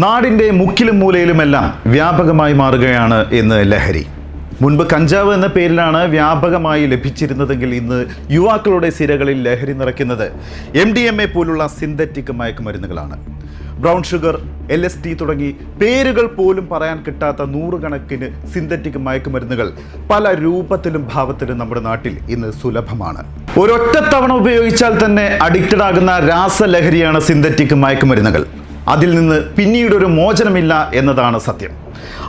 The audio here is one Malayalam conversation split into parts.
നാടിന്റെ മുക്കിലും മൂലയിലുമെല്ലാം വ്യാപകമായി മാറുകയാണ് ഇന്ന് ലഹരി. മുൻപ് കഞ്ചാവ് എന്ന പേരിലാണ് വ്യാപകമായി ലഭിച്ചിരുന്നതെങ്കിൽ ഇന്ന് യുവാക്കളുടെ സിരകളിൽ ലഹരി നിറയ്ക്കുന്നത് എം ഡി എം എ പോലുള്ള synthetic മയക്കുമരുന്നുകളാണ്. Brown sugar L S D തുടങ്ങി പേരുകൾ പോലും പറയാൻ കിട്ടാത്ത നൂറുകണക്കിന് സിന്തറ്റിക് മയക്കുമരുന്നുകൾ പല രൂപത്തിലും ഭാവത്തിലും നമ്മുടെ നാട്ടിൽ ഇന്ന് സുലഭമാണ്. ഒരൊറ്റ തവണ ഉപയോഗിച്ചാൽ തന്നെ അഡിക്റ്റഡ് ആകുന്ന രാസലഹരിയാണ് സിന്തറ്റിക് മയക്കുമരുന്നുകൾ. അതിൽ നിന്ന് പിന്നീട് ഒരു മോചനമില്ല എന്നതാണ് സത്യം.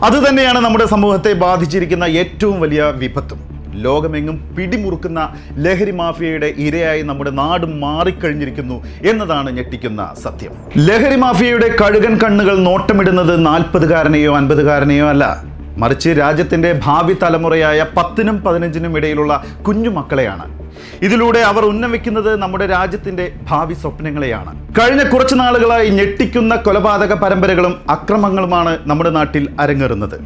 അതുതന്നെയാണ് നമ്മുടെ സമൂഹത്തെ ബാധിച്ചിരിക്കുന്ന ഏറ്റവും വലിയ വിപത്തും. ലോകമെങ്ങും പിടിമുറുക്കുന്ന ലഹരി മാഫിയയുടെ ഇരയായി നമ്മുടെ നാട് മാറിക്കഴിഞ്ഞിരിക്കുന്നു എന്നതാണ് ഞെട്ടിക്കുന്ന സത്യം. ലഹരി മാഫിയയുടെ കഴുകൻ കണ്ണുകൾ നോട്ടമിടുന്നത് നാൽപ്പതുകാരനെയോ അൻപതുകാരനെയോ അല്ല. മറിച്ച് രാജ്യത്തിന്റെ ഭാവി തലമുറയായ പത്തിനും പതിനഞ്ചിനും ഇടയിലുള്ള കുഞ്ഞുമക്കളെയാണ് ഇതിലൂടെ അവർ ഉന്നമിക്കുന്നത് നമ്മുടെ രാജ്യത്തിന്റെ ഭാവി സ്വപ്നങ്ങളെയാണ്. കഴിഞ്ഞ കുറച്ചു നാളുകളായി ഞെട്ടിക്കുന്ന കൊലപാതക പരമ്പരകളും അക്രമങ്ങളുമാണ് നമ്മുടെ നാട്ടിൽ അരങ്ങേറുന്നത്.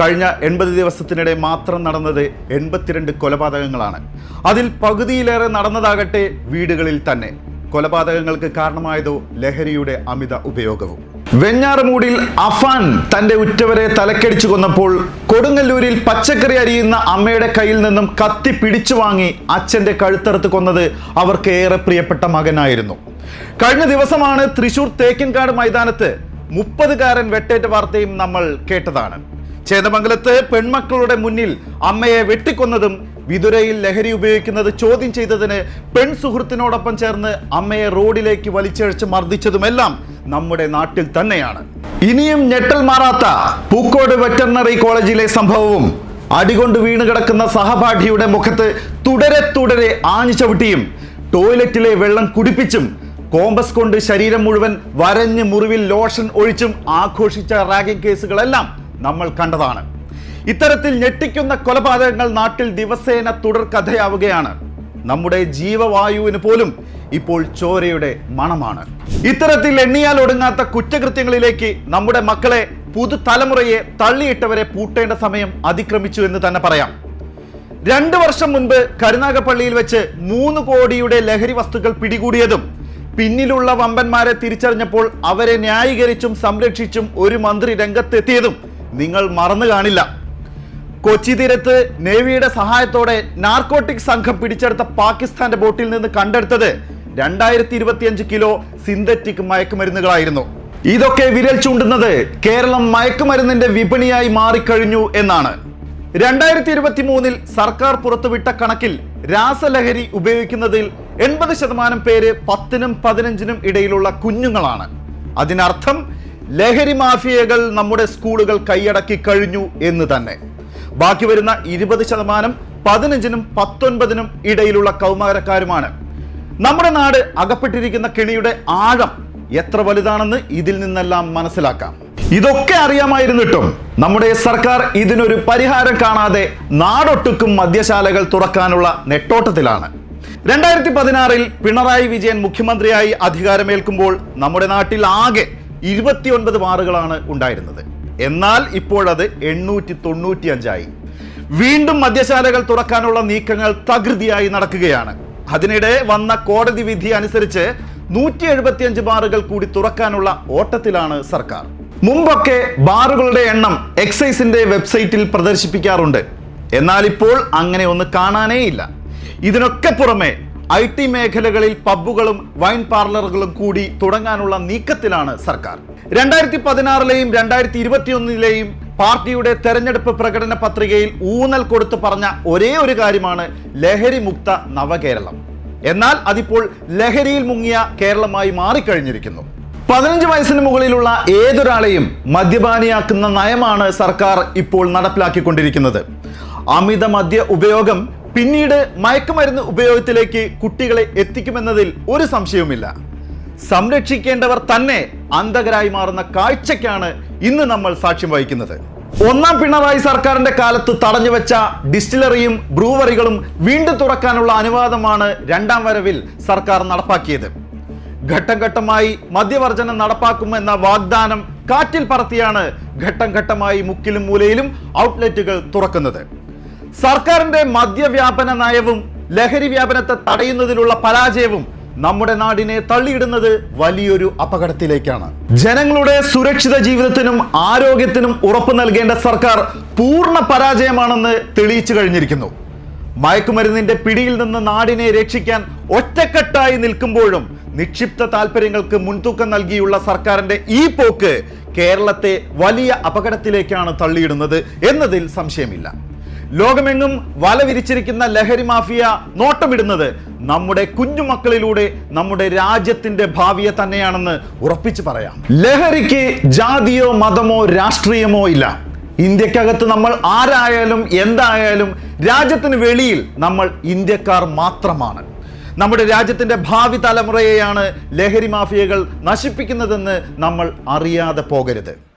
കഴിഞ്ഞ എൺപത് ദിവസത്തിനിടെ മാത്രം നടന്നത് എൺപത്തിരണ്ട് കൊലപാതകങ്ങളാണ്. അതിൽ പകുതിയിലേറെ നടന്നതാകട്ടെ വീടുകളിൽ തന്നെ. കൊലപാതകങ്ങൾക്ക് കാരണമായതോ ലഹരിയുടെ അമിത ഉപയോഗവും. വെഞ്ഞാറമൂടിൽ അഫാൻ തന്റെ ഉറ്റവരെ തലക്കടിച്ചു കൊന്നപ്പോൾ കൊടുങ്ങല്ലൂരിൽ പച്ചക്കറി അരിയുന്ന അമ്മയുടെ കയ്യിൽ നിന്നും കത്തി പിടിച്ചു വാങ്ങി അച്ഛന്റെ കഴുത്തറുത്ത് കൊന്നത് അവർക്ക് ഏറെ പ്രിയപ്പെട്ട മകനായിരുന്നു. കഴിഞ്ഞ ദിവസമാണ് തൃശൂർ തേക്കിൻകാട് മൈതാനത്ത് മുപ്പതുകാരൻ വെട്ടേറ്റ വാർത്തയും നമ്മൾ കേട്ടതാണ്. ചേതമംഗലത്ത് പെൺമക്കളുടെ മുന്നിൽ അമ്മയെ വെട്ടിക്കൊന്നതും വിതുരയിൽ ലഹരി ഉപയോഗിക്കുന്നത് ചോദ്യം ചെയ്തതിന് പെൺ സുഹൃത്തിനോടൊപ്പം ചേർന്ന് അമ്മയെ റോഡിലേക്ക് വലിച്ചഴിച്ച് മർദ്ദിച്ചതുമെല്ലാം നമ്മുടെ നാട്ടിൽ തന്നെയാണ്. ഇനിയും ഞെട്ടൽ മാറാത്ത പൂക്കോട് വെറ്ററിനറി കോളേജിലെ സംഭവവും അടികൊണ്ട് വീണ് കിടക്കുന്ന സഹപാഠിയുടെ മുഖത്ത് തുടരെ തുടരെ ആഞ്ഞു ചവിട്ടിയും ടോയ്ലറ്റിലെ വെള്ളം കുടിപ്പിച്ചും കോമ്പസ് കൊണ്ട് ശരീരം മുഴുവൻ വരഞ്ഞ് മുറിവിൽ ലോഷൻ ഒഴിച്ചും ആഘോഷിച്ച റാഗിംഗ് കേസുകളെല്ലാം നമ്മൾ കണ്ടതാണ്. ഇത്തരത്തിൽ ഞെട്ടിക്കുന്ന കൊലപാതകങ്ങൾ നാട്ടിൽ ദിവസേന തുടർക്കഥയാവുകയാണ് നമ്മുടെ ജീവവായുവിന് പോലും ഇപ്പോൾ ചോരയുടെ മണമാണ്. ഇത്തരത്തിൽ എണ്ണിയാൽ ഒടുങ്ങാത്ത കുറ്റകൃത്യങ്ങളിലേക്ക് നമ്മുടെ മക്കളെ പുതുതലമുറയെ തള്ളിയിട്ടവരെ പൂട്ടേണ്ട സമയം അതിക്രമിച്ചു എന്ന് തന്നെ പറയാം. രണ്ടു വർഷം മുൻപ് കരുനാഗപ്പള്ളിയിൽ വെച്ച് മൂന്ന് കോടിയുടെ ലഹരി വസ്തുക്കൾ പിടികൂടിയതും പിന്നിലുള്ള വമ്പന്മാരെ തിരിച്ചറിഞ്ഞപ്പോൾ അവരെ ന്യായീകരിച്ചും സംരക്ഷിച്ചും ഒരു മന്ത്രി രംഗത്തെത്തിയതും നിങ്ങൾ മറന്നു കാണില്ല. കൊച്ചി തീരത്ത് നേവിയുടെ സഹായത്തോടെ നാർക്കോട്ടിക് സംഘം പിടിച്ചെടുത്ത പാകിസ്ഥാന്റെ ബോട്ടിൽ നിന്ന് കണ്ടെടുത്തത് രണ്ടായിരത്തി ഇരുപത്തിയഞ്ച് കിലോ സിന്തറ്റിക് മയക്കുമരുന്നുകളായിരുന്നു. ഇതൊക്കെ വിരൽ ചൂണ്ടുന്നത് കേരളം മയക്കുമരുന്നിന്റെ വിപണിയായി മാറിക്കഴിഞ്ഞു എന്നാണ്. രണ്ടായിരത്തി ഇരുപത്തി മൂന്നിൽ സർക്കാർ പുറത്തുവിട്ട കണക്കിൽ രാസലഹരി ഉപയോഗിക്കുന്നതിൽ എൺപത് ശതമാനം പേര് പത്തിനും പതിനഞ്ചിനും ഇടയിലുള്ള കുഞ്ഞുങ്ങളാണ്. അതിനർത്ഥം ലഹരി മാഫിയകൾ നമ്മുടെ സ്കൂളുകൾ കൈയടക്കി കഴിഞ്ഞു എന്ന് തന്നെ. ബാക്കി വരുന്ന ഇരുപത് ശതമാനം പതിനഞ്ചിനും പത്തൊൻപതിനും ഇടയിലുള്ള കൗമാരക്കാരുമാണ്. നമ്മുടെ നാട് അകപ്പെട്ടിരിക്കുന്ന കെണിയുടെ ആഴം എത്ര വലുതാണെന്ന് ഇതിൽ നിന്നെല്ലാം മനസ്സിലാക്കാം. ഇതൊക്കെ അറിയാമായിരുന്നിട്ടും നമ്മുടെ സർക്കാർ ഇതിനൊരു പരിഹാരം കാണാതെ നാടൊട്ടുക്കും മദ്യശാലകൾ തുറക്കാനുള്ള നെട്ടോട്ടത്തിലാണ്. രണ്ടായിരത്തി പതിനാറിൽ പിണറായി വിജയൻ മുഖ്യമന്ത്രിയായി അധികാരമേൽക്കുമ്പോൾ നമ്മുടെ നാട്ടിൽ ആകെ ഇരുപത്തിയൊൻപത് ബാറുകളാണ് ഉണ്ടായിരുന്നത്. എന്നാൽ ഇപ്പോഴത് എണ്ണൂറ്റി തൊണ്ണൂറ്റി അഞ്ചായി വീണ്ടും മദ്യശാലകൾ തുറക്കാനുള്ള നീക്കങ്ങൾ തകൃതിയായി നടക്കുകയാണ്. അതിനിടെ വന്ന കോടതി വിധി അനുസരിച്ച് നൂറ്റി എഴുപത്തിയഞ്ച് ബാറുകൾ കൂടി തുറക്കാനുള്ള ഓട്ടത്തിലാണ് സർക്കാർ. മുമ്പൊക്കെ ബാറുകളുടെ എണ്ണം എക്സൈസിന്റെ വെബ്സൈറ്റിൽ പ്രദർശിപ്പിക്കാറുണ്ട്. എന്നാൽ ഇപ്പോൾ അങ്ങനെ ഒന്ന് കാണാനേ ഇല്ല ഇതിനൊക്കെ പുറമെ ഐ ടി മേഖലകളിൽ പബ്ബുകളും വൈൻ പാർലറുകളും കൂടി തുടങ്ങാനുള്ള നീക്കത്തിലാണ് സർക്കാർ. രണ്ടായിരത്തി പതിനാറിലെയും രണ്ടായിരത്തി ഇരുപത്തിയൊന്നിലെയും പാർട്ടിയുടെ തെരഞ്ഞെടുപ്പ് പ്രകടന പത്രികയിൽ ഊന്നൽ കൊടുത്തു പറഞ്ഞ ഒരേ ഒരു കാര്യമാണ് ലഹരി മുക്ത നവകേരളം. എന്നാൽ അതിപ്പോൾ ലഹരിയിൽ മുങ്ങിയ കേരളമായി മാറിക്കഴിഞ്ഞിരിക്കുന്നു. പതിനഞ്ച് വയസ്സിന് മുകളിലുള്ള ഏതൊരാളെയും മദ്യപാനിയാക്കുന്ന നയമാണ് സർക്കാർ ഇപ്പോൾ നടപ്പിലാക്കിക്കൊണ്ടിരിക്കുന്നത്. അമിത മദ്യ ഉപയോഗം പിന്നീട് മയക്കുമരുന്ന് ഉപയോഗത്തിലേക്ക് കുട്ടികളെ എത്തിക്കുമെന്നതിൽ ഒരു സംശയവുമില്ല. സംരക്ഷിക്കേണ്ടവർ തന്നെ അന്ധകരായി മാറുന്ന കാഴ്ചയ്ക്കാണ് ഇന്ന് നമ്മൾ സാക്ഷ്യം വഹിക്കുന്നത്. ഒന്നാം പിണറായി സർക്കാരിന്റെ കാലത്ത് തടഞ്ഞു വെച്ച ഡിസ്റ്റിലറിയും ബ്രൂവറികളും വീണ്ടും തുറക്കാനുള്ള അനുവാദമാണ് രണ്ടാം വരവിൽ സർക്കാർ നടപ്പാക്കിയത്. ഘട്ടം ഘട്ടമായി മദ്യവർജനം നടപ്പാക്കുമെന്ന വാഗ്ദാനം കാറ്റിൽ പറത്തിയാണ് ഘട്ടം ഘട്ടമായി മുക്കിലും മൂലയിലും ഔട്ട്ലെറ്റുകൾ തുറക്കുന്നത്. സർക്കാരിന്റെ മദ്യവ്യാപന നയവും ലഹരി വ്യാപനത്തെ തടയുന്നതിലുള്ള പരാജയവും നമ്മുടെ നാടിനെ തള്ളിയിടുന്നത് വലിയൊരു അപകടത്തിലേക്കാണ്. ജനങ്ങളുടെ സുരക്ഷിത ജീവിതത്തിനും ആരോഗ്യത്തിനും ഉറപ്പ് നൽകേണ്ട സർക്കാർ പൂർണ പരാജയമാണെന്ന് തെളിയിച്ചു കഴിഞ്ഞിരിക്കുന്നു. മയക്കുമരുന്നിന്റെ പിടിയിൽ നിന്ന് നാടിനെ രക്ഷിക്കാൻ ഒറ്റക്കെട്ടായി നിൽക്കുമ്പോഴും നിക്ഷിപ്ത താല്പര്യങ്ങൾക്ക് മുൻതൂക്കം നൽകിയുള്ള സർക്കാരിന്റെ ഈ പോക്ക് കേരളത്തെ വലിയ അപകടത്തിലേക്കാണ് തള്ളിയിടുന്നത് എന്നതിൽ സംശയമില്ല. ലോകമെങ്ങും വല വിരിച്ചിരിക്കുന്ന ലഹരി മാഫിയ നോട്ടമിടുന്നത് നമ്മുടെ കുഞ്ഞുമക്കളിലൂടെ നമ്മുടെ രാജ്യത്തിന്റെ ഭാവിയെ തന്നെയാണെന്ന് ഉറപ്പിച്ചു പറയാം. ലഹരിക്ക് ജാതിയോ മതമോ രാഷ്ട്രീയമോ ഇല്ല. ഇന്ത്യക്കകത്ത് നമ്മൾ ആരായാലും എന്തായാലും രാജ്യത്തിന് വെളിയിൽ നമ്മൾ ഇന്ത്യക്കാർ മാത്രമാണ്. നമ്മുടെ രാജ്യത്തിന്റെ ഭാവി തലമുറയെയാണ് ലഹരി മാഫിയകൾ നശിപ്പിക്കുന്നതെന്ന് നമ്മൾ അറിയാതെ പോകരുത്.